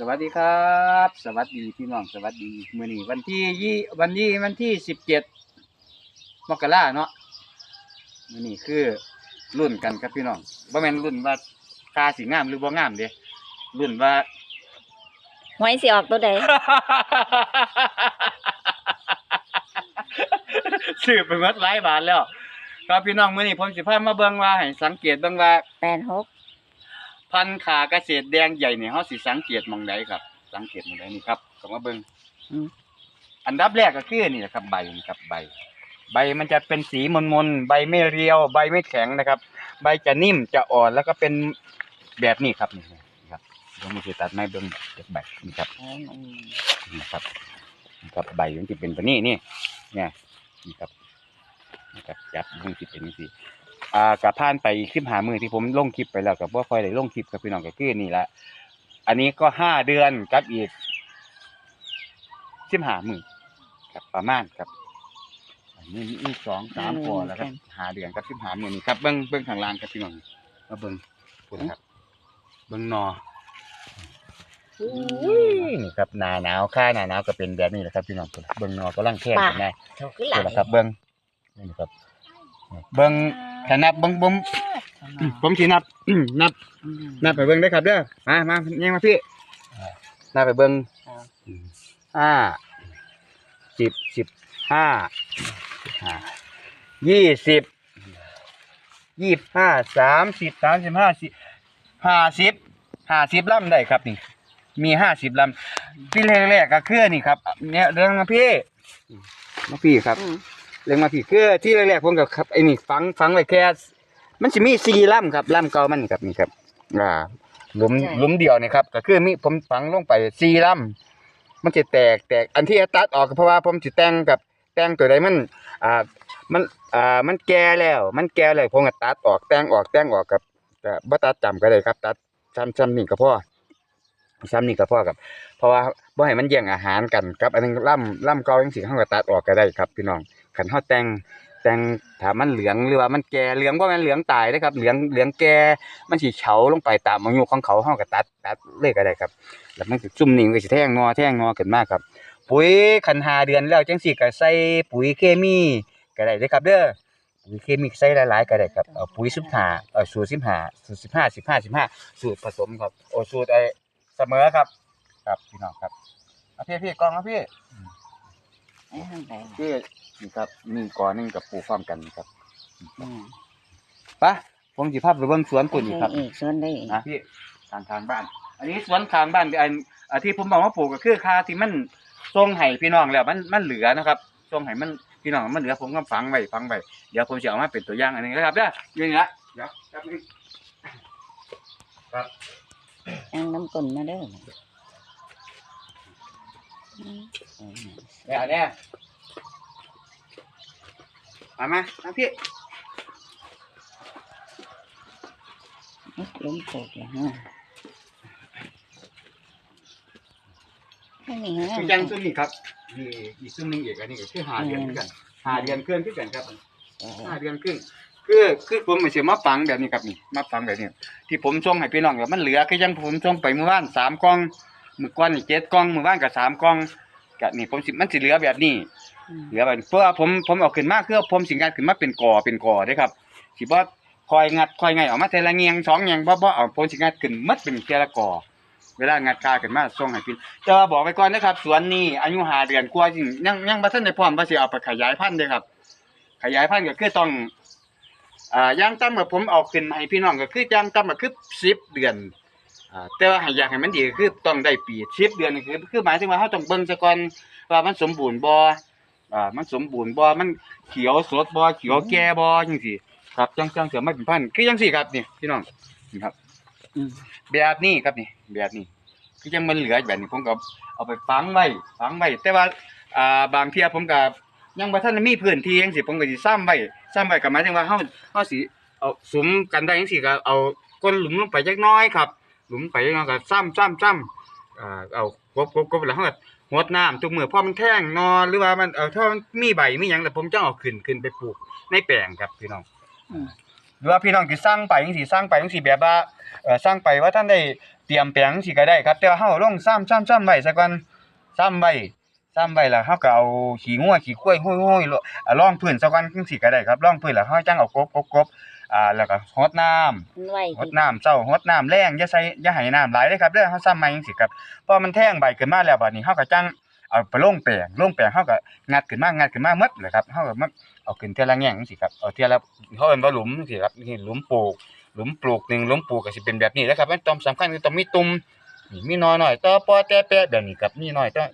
สวัสดีครับ สวัสดีพี่น้องสวัสดีมื้อนี้วันที่ยี่วันนี้วันที่สิบเจ็ดมกราเนาะมื้อนี้คือรุ่นกันครับพี่น้องบ่แม่นรุ่นว่าคาสิงามหรือบ่งามเด้รุ่นว่าหวยสิออกตัวใดซื้อไปหมดหลายบาทแล้วครับพี่น้องมื้อนี้ผมสิพามาเบิ่งว่าให้สังเกตเบิ่งว่าแปดหก พันธุ์ขาเกษตรแดงใหญ่เนี่ยเฮาสิสังเกตหมองใดครับ สังเกตหมองใดนี่ครับก็มาเบิ่งอืมอันดับแรกก็คือนี่แหละครับ ใบนี่ครับใบ ใบมันจะเป็นสีมนๆใบไม่เรียว ใบไม่แข็งนะครับ ใบจะนิ่มจะอ่อนแล้วก็เป็นแบบนี้ครับนี่ครับเดี๋ยวมันจะตัดไม้เบิ่งจากใบนี่ครับอืมนี่ครับนี่ครับใบมันจะเป็นแบบนี้นี่เนี่ยนี่ครับนี่ครับจับมันจะเป็นสี อ่ากับผ่านไปคลิปหามือที่ผมลงคลิปไปแล้วกับว่าค่อยได้ลงคลิปกับพี่น้องก็คือนี่ละอันนี้ก็ห้าเดือนกับอีกสิบหามือครับประมาณครับอันนี้มีสองสามพอแล้วครับหาเดือนกับสิบหามือนี่ครับเบิ้งเบิ้งข้างล่างครับพี่น้องมาเบิ้งพูดครับเบิ้งหนอนี่ครับหนาหนาวค่าหนาหนาวก็เป็นแบบนี้แหละครับพี่น้องพุ่นเบิ้งหนอก็ลังแค่กันได้เท่าขึ้นหลันี่งแหละครับเบิ้งนี่ครับ เบิ้งถ้านับเบิ้งผมผมสินับ นับอืมนับไปเบิ้งได้อครับเด้อมามาเนี่ยมาพี่นับไปเบิ้งครับห้าสิบสิบห้าสิบห้ายี่สิบยี่สิบห้าสามสิบสามสิบห้าสิบห้าสิบห้าสิบลำได้ครับนี่ มีห้าสิบลำพี่แรกๆก็คือนี่ครับ เนี่ยเรื่องมาพี่มาพี่ครับอืม เรื่องมาพี่คือที่แรกๆผมกับครับไอ้นี่ฝังฝังไว้แค่ มันจะมีสี่ลำครับลำเก่ามันนี่ครับนี่ครับอ่าหลุมหลุมเดียวนี่ครับ ก็คือมีผมฝังลงไปสี่ลำมันจะแตกแตกอันที่ตัดออกก็เพราะว่าผมจะแต่งกับแต่งตัวใดมันอ่ามันอ่ามันแก่แล้ว มันแก่แล้วผมก็ตัดออกแต่งออกแต่งออกกับก็บ่ตัดจำก็ได้ครับ ตัดซ้ำซ้ำนี่ก็พอซ้ำนี่ก็พอครับ เพราะว่าบ่ให้มันแย่งอาหารกันครับ อันนึงล่ำล่ำเก่าจังซี่เฮาก็ตัดออกก็ได้ครับพี่น้อง คันเฮาแต่งแต่งถ้ามันเหลืองหรือว่ามันแก่เหลืองบ่แม่นเหลืองตายเด้ครับ เหลืองเหลืองแก่มันสิเฉาลงไปตามอายุของเขาเฮาก็ตัดตัดเลยก็ได้ครับ แล้วมันก็ซุ่มนี่มันก็สิแทงงอแทงงอขึ้นมากครับ ปุ๋ยคันหาเดือนแล้วจังซี่ก็ใส่ปุ๋ยเคมีก็ได้เด้ครับ เด้อปุ๋ยเคมีใส่หลายๆก็ได้ครับเอาปุ๋ย15เอาสูตร15สูตร15 15 15สูตรผสมครับโอ้สูตรไอเสมอครับ ครับพี่น้องครับเอาพี่พี่กล้องเอาพี่ ไอ้ข้างใดล่ะพี่นี่ครับนี่ก่อนหนึงกับปลูกพร้อมกันนี่ครับอืมไปะผมสิพาไปเบิ่งสวนปุ่นนี่ครับเออส่วนได้อีกนะพี่ทางทางบ้าน อันนี้สวนทางบ้านอันอันที่ผมบอกว่าปลูกก็คือคาที่มันทรงไห้พี่น้องแล้วมันมันเหลือนะครับทรงไห้มันพี่น้องมันเหลือผมก็ฝังไว้ฝังไว้เดี๋ยวผมจะเอามาเป็นตัวอย่างอันนี้นะครับเด้ออยืนละเดี๋ยวแป๊บนึงครับยังน้ำกลนมาเด้ออืม เดี๋ยวเนี่ยมามามาพี่ล้มโผล่แล้วฮะไม่มีฮะคือยังซุ่มนี่ครับนี่อีกซุ่มหนึงอีกอันนี้ก็คือหาเดือนคือกันหาเดือนเคลื่อนคือกันครับเออห้าเดือนครึ่งคือคือผมไม่ใช่มาฝังแบบนี้ครับนี่มาฝังแบบนี้ ที่ผมส่งให้พี่น้องแล้วมันเหลือคือยังผมส่งไปเมื่อวานสามกล่อง มื้อก่อนนี่เจ็ดกล่องมื้อวานก็สามกล่องก็นี่ผมสิมันสิเหลือแบบนี้อืมเหลือแบบนี้เพราะว่าผมผมเอาขึ้นมาคือผมสิงัดขึ้นมาเป็นกอเป็นกอเด้ครับสิบ่คอยงัดคอยไงออกมาแต่ละเงียงสองเงียงบ่บ่เอาผมสิงัดขึ้นหมดเป็นแต่ละกอเวลางัดกาขึ้นมาส่งให้พี่แต่ว่าบอกไว้ก่อนนะครับสวนนี้อายุห้าเดือนกว่าจริงยังยังบ่ทันได้พร้อมว่าสิเอาไปขยายพันธุ์เด้ครับ ขยายพันธุ์ก็คือต้องอ่าย่างต่ำกับผมเอาขึ้นมาให้พี่น้องก็คือย่างต่ำก็คือสิบเดือน อ่าแต่ว่าให้อยากให้มันดีก็คือต้องได้ปีสิบเดือนนี่คือคือหมายถึงว่าเราต้องเบิ่งซะก่อนว่ามันสมบูรณ์บ่อ่ามันสมบูรณ์บ่มันเขียวสดบ่เขียวแก่บ่จังซี่ครับจังจังเสือมาเป็นพันธุ์คือจังซี่ครับนี่พี่น้องนี่ครับอืม แบบนี้ครับนี่แบบนี้ คือจังมันเหลือแบบนี้ผมก็เอาไปฝังไว้ฝังไว้แต่ว่าอ่าบางเที่ยผมก็ยังบ่ทันได้มีพื้นที่จังซี่ผมก็สิซ้ำไว้ซ้ำไว้ก็หมายถึงว่าเฮาเฮาสิเอาสุมกันได้จังซี่ก็เอาก้นหลุมลงไปจักหน้อยครับ หลุมไปจักหน้อยก็ซ้ำซ้ำซ้ำอ่าเอากบกบกบแล้วเฮาก็รดน้ำทุกมื้อพอมันแท่งนอนหรือว่ามันเอ่อถ้ามันมีใบมีหยังแล้วผมจะเอาขึ้นขึ้นไปปลูกในแปลงครับพี่น้องอืม หรือว่าพี่น้องสิสร้างไปจังซี่สร้างไปจังซี่แบบว่าเอ่อสร้างไปว่าท่านได้เตรียมแปลงสิก็ได้ครับ แต่ว่าเฮาลงซ้ำซ้ำซ้ำไว้ซะก่อนซ้ำไว้ซ้ำไว้แล้วเฮาก็เอาขี้งัวขี้ควายห้อยๆลอ่ารองพื้นซะก่อนจังซี่ก็ได้ครับรองพื้นแล้วเฮาจังเอากบกบกบ อ่าแล้วก็รดน้ำมันไว้รดน้ำเช้ารดน้ำแรงอย่าใส่อย่าให้น้ำหลายเด้อครับเด้อเฮาซ้ำใหม่จังซี่ครับพอมันแท่งใบขึ้นมาแล้วบัดนี้เฮาก็จังเอาไปลงแปลงลงแปลงเฮาก็งัดขึ้นมางัดขึ้นมาหมดเลยครับเฮาก็มาเอาขึ้นเทื่อละแง่งจังซี่ครับเอาเทื่อละเฮาเอิ้นว่าหลุมจังซี่ครับนี่หลุมปลูก หลุมปลูกหนึ่งหลุมปลูกก็สิเป็นแบบนี้แหล้วครับมันต้องสำคัญคือต้องมีตุ่มนี่มีน้อยหน่อยต่อปอแต่แปะแบบนี้ครับมีน้อยต่อ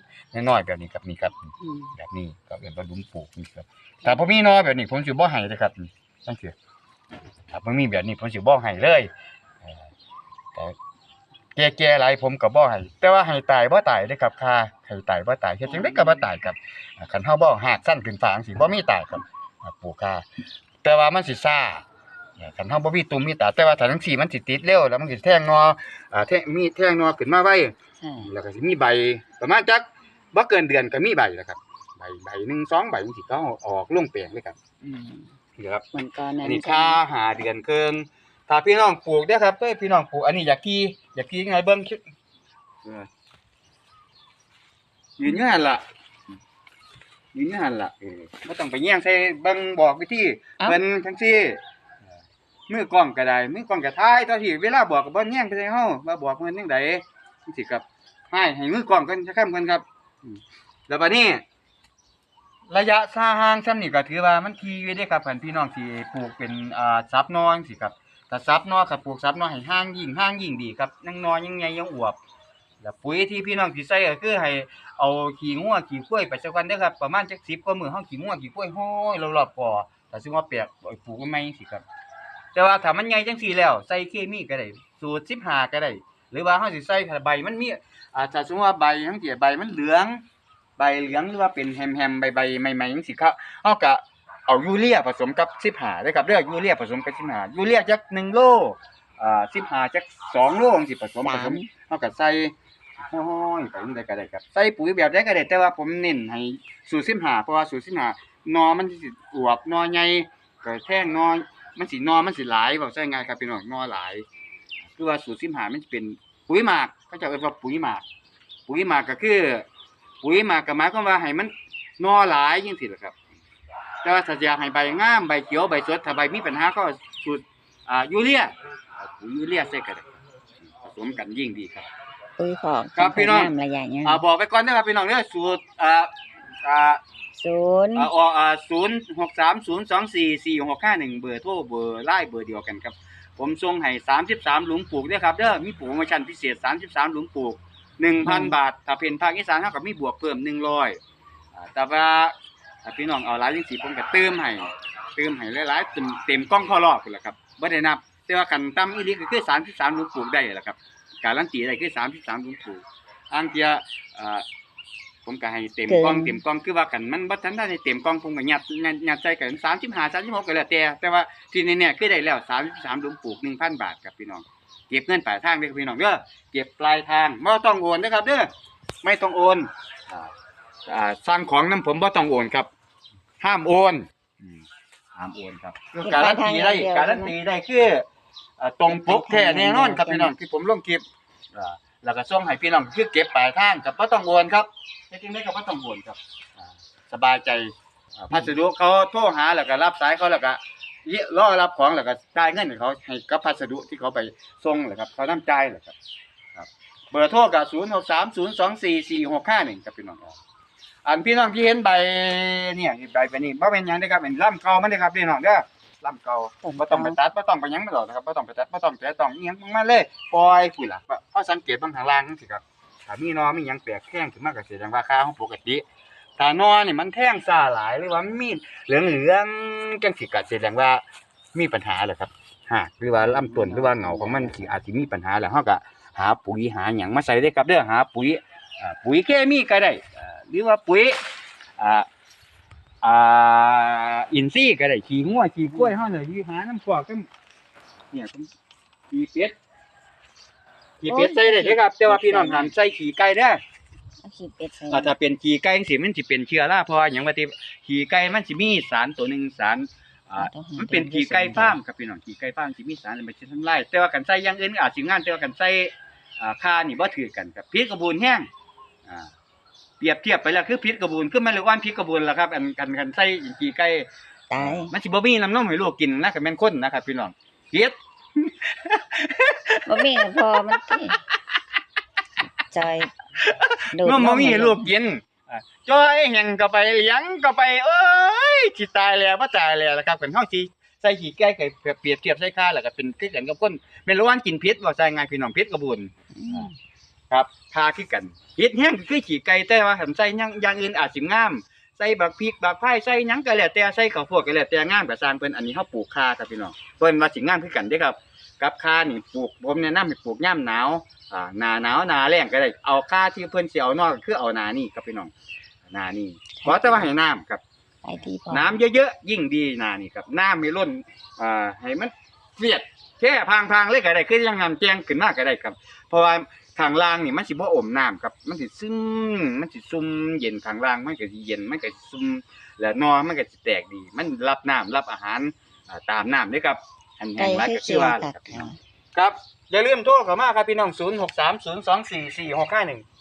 น้อยๆแบบนี้ครับนี่ครับ อืม แบบนี้ก็เป็นว่าหลุมปลูกนี่ครับถ้าบ่มีน้อยแบบนี้ผมสิบ่ให้เลยครับนี่จังซี่ ถ้าบ่มีแบบนี้ผมสิบ่ให้เลยเอ่อแต่แก่ๆหลายผมก็บ่ให้แต่ว่าให้ตายบ่ตายเด้อครับค่าให้ตายบ่ตายเฮ็ดจังได๋ก็บ่ตายครับอ่าคันเฮาบ่หากสั้นขึ้นฟ้าจังซี่บ่มีตายครับอ่าปลูกค่าแต่ว่ามันสิซ่าคันเฮาบ่มีตุ่มมีตาแต่ว่าถ้าจังซี่มันสิติดเร็วแล้วมันสิแทงนออ่าแทงมีแทงนอขึ้นมาไว้ใช่แล้วก็สิมีใบประมาณจักบ่เกินเดือนก็มีใบแล้วครับใบใบหนึ่งสองใบจังซี่ก็เอาออกลงแปลงเลยครับอืม นี่ครับ มันก็นั่อันนนี้ค่าหาเดือนครึ่งถ้าพี่น้องปลูกเด้อครับเอ้ยพี่น้องปลูกอันนี้อยากกี้อยากกี้ยังไงเบิ่งคิดเออยืนอยู่หั่นล่ะยืนอยู่หั่นล่ะเออบ่ต้องไปแย่งใส่เบิ่งบอกวิธีเพิ่นจังซี่มือกล้องก็ได้มือกล้องก็ถ่ายตอนที่เวลาบอกก็บ่แย่งไปใส่เฮาว่าบอกเพิ่นจังไดจังซี่ครับให้ให้มือกล้องกันจะค้ำกันครับอืมแล้วบัดนี้ ระยะซาห่างซ้ำนี่ก็ถือว่ามันทีอยู่เด้ครับคันพี่น้องที่ปลูกเป็นอ่าซับนอจังซี่ครับถ้าซับนอครับปลูกซับนอให้ห่างยิ่งห่างยิ่งดีครับยังนอนยังใหญ่ยังอวบแล้วปุ๋ยที่พี่น้องสิใส่ก็คือให้เอาขี้งัวขี้ควยไปสักวันเด้อครับประมาณจัก10กว่ามื้อเฮาขี้งัวขี้ควยห้อยรอบๆก่อถ้าสิว่าแปลกปลูกไว้ใหม่จังซี่ครับ แต่ว่าถ้ามันใหญ่จังซี่แล้วใส่เคมีก็ได้สูตร15ก็ได้ หรือว่าเฮาสิใส่ใบมันมีอ่าถ้าสมมุติว่าใบทั้งที่ใบมันเหลือง ใบเหลืองหรือว่าเป็นแฮมๆใบใบใหม่ๆจังซี่ครับเฮาก็เอายูเรียผสมกับ15เด้ครับเด้อยูเรียผสมกับ15ยูเรียจัก1โลอ่า15จัก2โลจังซี่ผสมผสมเฮาก็ใส่ห้อยไปจังไดก็ได้ครับใส่ปุ๋ยแบบใดก็ได้แต่ว่าผมเน้นให้สูตร15เพราะว่าสูตร15หนอมันสิอวบนอใหญ่ก็แท่งนอมันสินอมันสิหลายบอกใช่ไงครับพี่น้องหนอหลายคือว่าสูตรสิมหามันสิเป็นปุ๋ยหมากเขาจะเรียกว่าปุ๋ยหมาก ปุ๋ยหมากก็คือ ปุ๋ยหมากก็หมายความว่าให้มันหนอหลายจังซี่แหละครับ แต่ว่าถ้าอยากให้ใบงามใบเขียวใบสดถ้าใบมีปัญหาก็สูตรอ่ายูเรียเอาปุ๋ยยูเรียใส่กันผสมกันยิ่งดีครับ ปุ๋ยของครับพี่น้องำระยะยาวอ่าบอกไปก่อนนะครับพี่น้องเด้อสูตรอ่าอ่า ศูนย์ อ่าออ่าศูนย์หกสามศูนย์สองสี่สี่หกห้าหนึ่งเบอร์โทรเบอร์ไล่เบอร์เดียวกันครับ ผมส่งให้สามสิบสามหลุมปลูกเด้อครับเด้อมีปลูกโปรโมชั่นพิเศษสามสิบสามหลุมปลูก หนึ่งพันบาท ถ้าเป็นภาคอีสานเท่ากับมีบวกเพิ่มหนึ่งร้อยแต่ว่าถ้าพี่น้องเอาหลายจังสีผมก็เติมให้เติมให้หลายๆเต็มเต็มกล้องข้อรอบพุ่นล่ะครับบ่ได้นับ แต่ว่ากันต่ำอีหลีก็คือสามสิบสามหลุมปลูกได้แหละครับ การันตีได้คือสามสิบสามหลุมปลูกอังเทียอ่าผมก็ให้เต็มกล้องเต็มกล้องคือว่ากันมันบ่ทันได้เต็มกล้องผมก็ยัดยัดยัดใจกัน35 36ก็แล้วแต่แต่ว่าที่แน่ๆคือได้แล้ว33หลุมปลูก1,000บาทครับพี่น้อง เก็บเงินปลายทางเด้อครับพี่น้องเด้อเก็บปลายทางบ่ต้องโอนนะครับเด้อไม่ต้องโอนอ่าอ่าสั่งของนํผมบ่ต้องโอนครับ ห้ามโอนอืมห้ามโอนครับคือการันตีได้การันตีได้คืออ่าตรงปกแท้แน่นอนครับพี่น้องที่ผมลงคลิปอ่าแล้วก็ส่งให้พี่น้องคือเก็บปลายทางครับบ่ต้องโอนครับเฮ็ดจังได๋ก็บ่ต้องบ่นครับอ่าสบายใจอ่าพัสดุเขาโทรหาแล้วก็รับสายเขาแล้วก็ เยรอรับของแล้วก็จ่ายเงินให้เขาให้กับพัสดุที่เขาไปส่งแหละครับ เขานำจ่ายแหละครับครับ เบอร์โทรก็0630244651ครับพี่น้องครับอันพี่น้องที่เห็นใบเนี่ยใบใบนี้บ่เป็นหยังเด้อครับเป็นลำเก่ามันเด้อครับพี่น้องเด้อลำเก่าบ่ต้องไปตัดบ่ต้องไปหยังไม่หรอกนะครับบ่ต้องไปตัดบ่ต้องแตะต้องอีหยังมาเลยปล่อยพุ่นล่ะเพราะสังเกตเบางทางล่างจังซี่ครับถ้ามีนอมีหยังแปลกแท่งขึ้นมาก็แสดงว่าค่าของปกติ ถ้านอนี่มันแท่งซ่าหลายหรือว่ามันมีเหลืองๆจังสิก็แสดงว่ามีปัญหาแหละครับฮะหรือว่าลำต้นหรือว่าเหงาของมันสิอาจสิมีปัญหาแล้วเฮาก็หาปุ๋ยหาหยังมาใส่ได้ครับเด้อหาปุ๋ยปุ๋ยเคมีก็ได้หรือว่าปุ๋ยอ่าอ่าอินทรีย์ก็ได้ขี้งัวขี้กล้วยเฮาเลยหาน้ำฟอกกันเนี่ยขี้เป็ดขี้เป็ดใส่ได้ครับแต่ว่าพี่น้องห้ามใส่ขี้ไก่เด้ เอาขีดเป็ดใส่อ่าถ้าเป็นขี้ไก่จังซี่มันสิเป็นเชื้อราเพราะว่าหยังว่าที่ขี้ไก่มันสิมีสารตัวหนึงสารอ่ามันเป็นขี้ไก่ฟาร์มครับพี่น้องขี้ไก่ฟาร์มสิมีสารอะไรมันสิทำลายแต่ว่ากันใส่อย่างอื่นอาจสิงานแต่ว่ากันใส่อ่าค่านี่บ่ถือกันครับพิษกระบูนแห้งอ่าเปรียบเทียบไปแล้วคือพิษกระบูนคือมันเลยว่านพิษกระบูนล่ะครับอันกันกันใส่กี่ไก่ตายมันสิบ่มีน้ำนมให้ลูกกินนะก็แม่นคนนะครับพี่น้องพิษบ่มีก็พอมันกินจ อยดูดนมบ่มีให้ให้ลูกกินอ่าจ้อยแห่งก็ไปเลี้ยงก็ไป เอ้ยสิตายแล้วบ่ตายแล้วล่ะครับกันเฮาสิใส่ขี้ไก่ก็เปรียบเทียบใส่ค่าแล้วก็เป็นคือกันกับคนแม่นละวันกินพิษว่าใส่ง่ายพี่น้องพิษกระบูนอืมครับทาคือกันเฮ็ดแห้งคือขี้ไก่แต่ว่าหันใส่หยังอย่างอื่นอาจสิงาม ใส่บักพริกบักไผ่ใส่หยังก็แล้วแต่ใส่ข้าวโพดก็แล้วแต่งามก็สร้างเพิ่นอันนี้เฮาปลูกคาครับพี่น้องเพิ่นว่าสิงามคือกันเด้ครับ กับคานี่ปลูกผมแนะนำให้ปลูกยามหนาวอ่าหน้าหนาวหน้าแล้งก็ได้เอาคาที่เพิ่นสิเอานอกก็คือเอาหน้านี่ครับพี่น้องหน้านี่ขอแต่ว่าให้น้ำครับ ไปดีพอน้ำเยอะๆยิ่งดีหน้านี่ครับน้ำไม่ล้นอ่าให้มันเฟียดแค่พางๆเลยก็ได้คือยังน้ำแจ้งขึ้นมาก็ได้ครับ เพราะว่าข้างล่างนี่มันสิบ่อมน้ำครับ มันสิซึมมันสิซุ่มเย็นข้างล่างมันก็สิเย็นมันก็สิซุ่มแล้วนอมันก็สิแตกดี มันรับน้ำรับอาหารอ่าตามน้ำเด้อครับ อันไก่แห่งรักคือก็เสีคือยว่าตัคดรับเนาะครับอย่าลืมโทรเข้ามาครับพี่น้อง 0630244651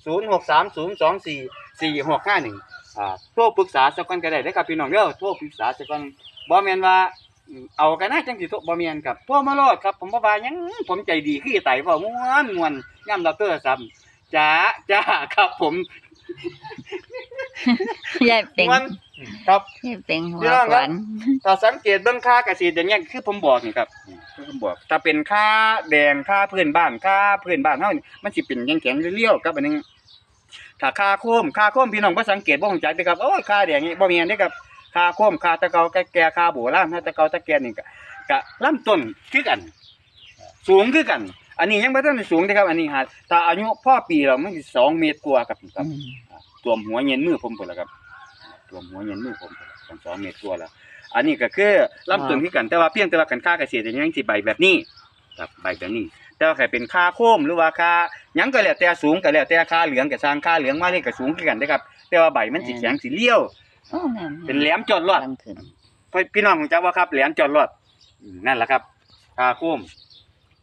0630244651อ่าโทรปรึกษาสักก่อนก็ได้เด้อครับพี่น้องเด้อโทรปรึกษาสักก่อนบ่แม่นว่าอืมเอากันนะจังสิโทรบ่แม่นครับโทรมาโลดครับ ผมบ่ว่าหยังผมใจดีคือไตเว้าม่วนม่วนยามรับโทรศัพท์จ้าจ้าครับผม ยายเป็งม่วน ครับยายเป็งหัวพี่น้องขครับวัญถ้าสังเกตเบิ่งค่าเกษตรอย่างเงี้ยคือผมบอกนี่ครับคือผมบอกถ้าเป็นค่าแดงค่าพื้นบ้านค่าพื้นบ้านเฮานี่มันสิเป็นแข็งๆเรียวๆครับอันนึงถ้าค่าโคมค่าโคมพี่น้องบ่สังเกตบ่ฮู้จักเด้อครับโอ้ยค่าแดงนี่บ่มีอันเด้อครับค่าโคมค่าตะเกาแก่ๆค่าโบราณค่าตะเกาตะแก่นี่ก็ก็ลำต้นคือกัน สูงคือกัน อันนี้ยังบ่ทันได้สูงเด้อครับ อันนี้หาถ้าอายุพ่อปีแล้วมันสิ2เมตรกว่าครับครับอืมรวมหัวเย็นมือผมพุ่นล่ะครับร วมหัวเย็นมือผมพุ่นล่ะกัน2เมตรกว่าแล้วอันนี้ก็คือลำต้นคือกันแต่ว่าเพียงแต่ว่ากันค่าเกษตรยังสิใบแบบนี้ครับใบแบบนี้ แต่ว่าใครเป็นค่าโคมหรือว่าค่าหยังก็แล้วแต่สูงก็แล้วแต่ค่าเหลืองก็สร้างค่าเหลืองมานี่ก็สูงคือกันเด้อครับ แต่ว่าใบมันสิแข็งสิเลี้ยวโอ้นั่นเป็นแหลมจอดรอดกำลังขึ้นพี่น้องรู้จักว่าครับแหลมจอดรอดอืมนั่นแหละครับค่าโคม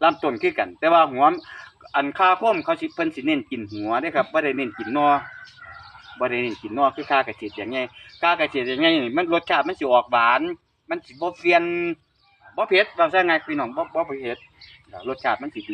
ลำต้นคือกัน แต่ว่าหัวอันค่าโคมเขาสิเพิ่นสิเน้นกินหัวเด้อครับบ่ได้เน้นกินนอ บ่ได้เวณกินนอคือค่าเฉียดอย่างไงค่าเฉียดอย่างไงนี่มันรสชาติมันสิออกหวาน มันสิบ่เฟียนบ่เผ็ดว่าซะไงพี่น้องบ่บ่เผ็ดรสชาติมันสิดี